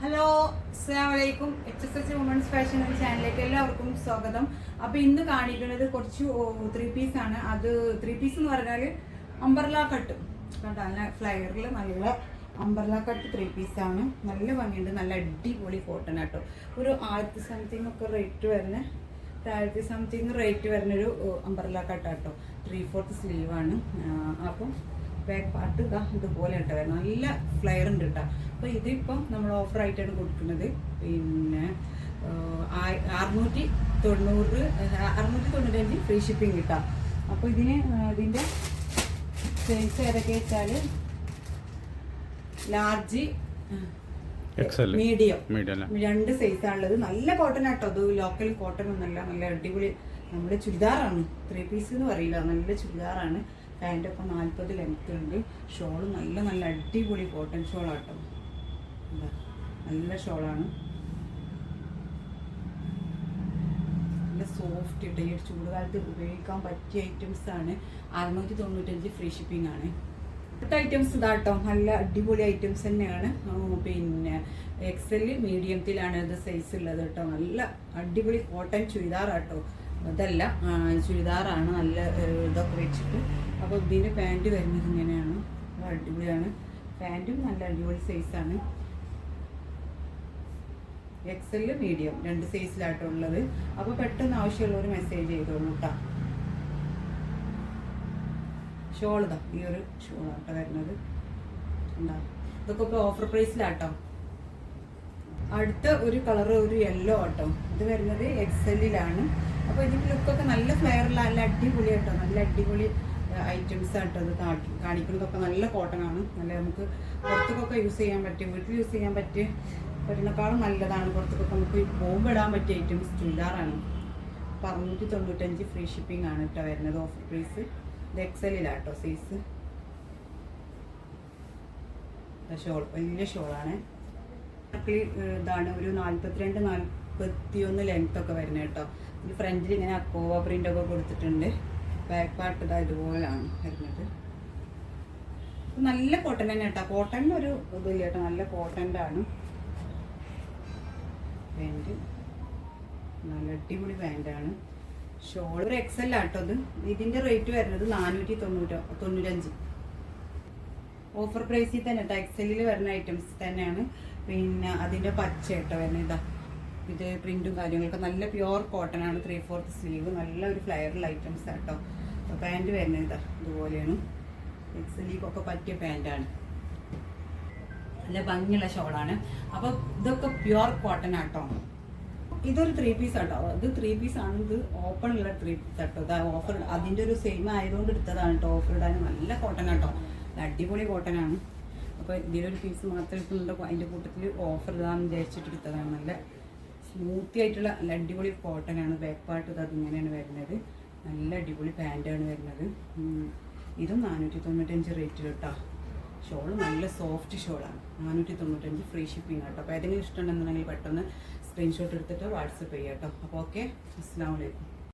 Hello അസ്സാം വലൈക്കും H S H women's fashion എന്ന ചാനലിലേക്ക് എല്ലാവർക്കും സ്വാഗതം. അപ്പോൾ ഇന്ന് കാണിക്കുന്നത് കുറച്ച് ത്രീ പീസ് ആണ്. അത് ത്രീ പീസ് എന്ന് പറഞ്ഞാൽ അമ്പർല കട്ട് കണ്ടോ? നല്ല ഫ്ലയറിൽ നല്ല അമ്പർല കട്ട് ത്രീ പീസാണ് നല്ല ഭംഗിയുണ്ട്. നല്ല അടിപൊളി കോട്ടൺ ആട്ടോ ഒരു ആയിരത്തി സംതിങ് ഒക്കെ റേറ്റ് വരുന്ന ആയിരത്തി സംതിങ് റേറ്റ് വരുന്നൊരു അമ്പർല കട്ടാട്ടോ ത്രീ ഫോർത്ത് സ്ലീവാണ് അപ്പം ബാക്ക് പാർട്ട് ഇതാ ഇതുപോലെ കേട്ടോ നല്ല ഫ്ലെയർ ഉണ്ട് കേട്ടോ. അപ്പോൾ ഇതിപ്പം നമ്മൾ ഓഫർ ആയിട്ടാണ് കൊടുക്കുന്നത്. പിന്നെ അറുന്നൂറ്റി തൊണ്ണൂറ് അറുന്നൂറ്റി തൊണ്ണൂറ്റഞ്ച് ഫ്രീ ഷിപ്പിംഗ് കിട്ടാം. അപ്പോൾ ഇതിന് ഇതിന്റെ ഇതിന്റെ സൈസ് ഏതൊക്കെ വെച്ചാൽ ലാർജ് മീഡിയം രണ്ട് സൈസാണുള്ളത് നല്ല കോട്ടൺ ആട്ടോ. അത് ലോക്കൽ കോട്ടൺ ഒന്നല്ല. നല്ല അടിപൊളി. നമ്മുടെ ചുരിദാറാണ്. ത്രീ പീസ് എന്ന് പറയില്ല. നല്ല ചുരിദാറാണ്. പാന്റ് ഒക്കെ നാൽപ്പത് ലെങ്ത് ഉണ്ട്. ഷോൾ നല്ല നല്ല അടിപൊളി കോട്ടൺ ഷോളാട്ടോ നല്ല ഷോളാണ് നല്ല സോഫ്റ്റ് ഇട്ട് ഈ ചൂടുകാലത്ത് ഉപയോഗിക്കാൻ പറ്റിയ ഐറ്റംസ് ആണ്. അറുന്നൂറ്റി തൊണ്ണൂറ്റഞ്ച് ഫ്രീ ഷിപ്പിംഗ് ആണ്. അടുത്ത ഐറ്റംസ് ഇതാട്ടോ. നല്ല അടിപൊളി ഐറ്റംസ് തന്നെയാണ്. പിന്നെ എക്സെൽ മീഡിയത്തിലാണ് ഇത് സൈസ് ഉള്ളത് കേട്ടോ. നല്ല അടിപൊളി കോട്ടൺ ചുരിദാറാട്ടോ. അതല്ല ആ, ചുരിദാറാണ് നല്ല ഇതൊക്കെ വെച്ചിട്ട്. അപ്പോൾ ഇതിന്റെ പാന്റ് വരുന്നത് ഇങ്ങനെയാണ്. അടിപൊളിയാണ്. പാന്റും നല്ല അടിപൊളി സൈസാണ് എക്സൽ മീഡിയം രണ്ട് സൈസിലായിട്ടുള്ളത് അപ്പോൾ പെട്ടെന്ന് ആവശ്യമുള്ളവർ മെസ്സേജ് ചെയ്തോളൂ കേട്ടോ ഷോൾ ഈ ഒരു ഷോളാട്ടോ വരുന്നത്. ഉണ്ടാവും ഇതൊക്കെ ഇപ്പോൾ ഓഫർ പ്രൈസിലാട്ടോ അടുത്ത ഒരു കളർ ഒരു യെല്ലോ ആട്ടോ. ഇത് വരുന്നത് എക്സലിലാണ് അപ്പോൾ ഇതിന്റെ ലുക്കൊക്കെ നല്ല ഫ്ലെയറിൽ നല്ല അടിപൊളി ആട്ടോ. നല്ല അടിപൊളി ഐറ്റംസ് ആട്ടോ കാട്ടി കാണിക്കുന്നതൊക്കെ നല്ല കോട്ടൺ ആണ്. നല്ല നമുക്ക് പുറത്തേക്കൊക്കെ യൂസ് ചെയ്യാൻ പറ്റും. വീട്ടിൽ യൂസ് ചെയ്യാൻ പറ്റിയ പറ്റുന്നേക്കാളും നല്ലതാണ്. പുറത്തേക്കൊക്കെ നമുക്ക് പോകുമ്പോൾ ഇടാൻ പറ്റിയ ഐറ്റംസ് ചുരിദാറാണ് അപ്പോൾ അറുന്നൂറ്റി തൊണ്ണൂറ്റഞ്ച് ഫ്രീ ഷിപ്പിംഗ് ആണ് കേട്ടോ വരുന്നത് ഓഫർ പ്രൈസ് ഇത് എക്സലിലാട്ടോ സൈസ് ഷോൾ വലിയ ഷോളാണ് ഇതാണ് ഒരു നാൽപ്പത്തിരണ്ട് നാൽപ്പത്തി ഒന്ന് ലെങ്ത് ഒക്കെ വരുന്നത് കേട്ടോ. ഇതിൽ ഫ്രണ്ടിൽ ഇങ്ങനെ അക്കോവ പ്രിന്റ് ഒക്കെ കൊടുത്തിട്ടുണ്ട്. ബാക്ക് പാർട്ട് ഇതാ ഇതുപോലാണ് വരുന്നത്. നല്ല കോട്ടൺ തന്നെ കേട്ടോ. കോട്ടണിന് ഒരു ഇതില്ല കേട്ടോ. നല്ല കോട്ടന്റെ ആണ് പാന്റ് നല്ല അടിപൊളി പാന്റാണ് ഷോൾ ഒരു എക്സൽ ആട്ടോ അത് ഇതിന്റെ റേറ്റ് വരുന്നത് നാനൂറ്റി തൊണ്ണൂറ്റോ തൊണ്ണൂറ്റഞ്ച്. ഓഫർ പ്രൈസിൽ തന്നെ എക്സലിൽ വരുന്ന ഐറ്റംസ് തന്നെയാണ്. പിന്നെ അതിന്റെ പച്ച കേട്ടോ വരുന്നത്. ഇതാ. ഇത് പ്രിന്റും കാര്യങ്ങളൊക്കെ നല്ല പ്യുവർ കോട്ടൺ ആണ്. ത്രീ ഫോർത്ത് സ്ലീവ് നല്ല ഒരു ഫ്ലയറിൽ ഐറ്റംസ് കേട്ടോ. പാന്റ് വരുന്നത് ഇതാ. ഇതുപോലെയാണ്. എക്സലിക്കൊക്കെ പറ്റിയ പാന്റാണ് നല്ല ഭംഗിയുള്ള ഷോളാണ് അപ്പോൾ ഇതൊക്കെ പ്യുവർ കോട്ടൺ ആട്ടോ ഇതൊരു ത്രീ പീസ് ആട്ടോ ഇത് ത്രീ പീസ് ആണ്. ഇത് ഓപ്പൺ ഉള്ള ത്രീ പീസ് ആട്ടോ ഓഫർ അതിന്റെ ഒരു സെയിം ആയതുകൊണ്ട് എടുത്തതാണ് കേട്ടോ. ഓഫർ ഇടാൻ നല്ല കോട്ടൺ ആട്ടോ അടിപൊളി കോട്ടനാണ്. അപ്പോൾ ഇതിലൊരു പീസ് മാത്രം എടുക്കുന്നുണ്ട്. അതിന്റെ കൂട്ടത്തിൽ ഓഫർ ഇതാന്ന് വിചാരിച്ചിട്ട് എടുത്തതാണ്. നല്ല സ്മൂത്തി ആയിട്ടുള്ള നല്ല അടിപൊളി കോട്ടൺ ആണ് ബാക്ക് പാർട്ട് ഇത് അതിങ്ങനെയാണ് വരുന്നത്. നല്ല അടിപൊളി പാന്റാണ് വരുന്നത്. ഇതും നാനൂറ്റി തൊണ്ണൂറ്റഞ്ച് റേറ്റിൽ കേട്ടോ ഷോൾ നല്ല സോഫ്റ്റ് ഷോളാണ്. നാനൂറ്റി തൊണ്ണൂറ്റഞ്ച് ഫ്രീ ഷിപ്പിംഗ് കേട്ടോ അപ്പോൾ ഏതെങ്കിലും ഇഷ്ടമുണ്ടെന്നുണ്ടെങ്കിൽ പെട്ടെന്ന് സ്ക്രീൻഷോട്ട് എടുത്തിട്ട് വാട്സപ്പ് ചെയ്യാം കേട്ടോ അപ്പോൾ ഓക്കെ അസ്സാം വലൈക്കും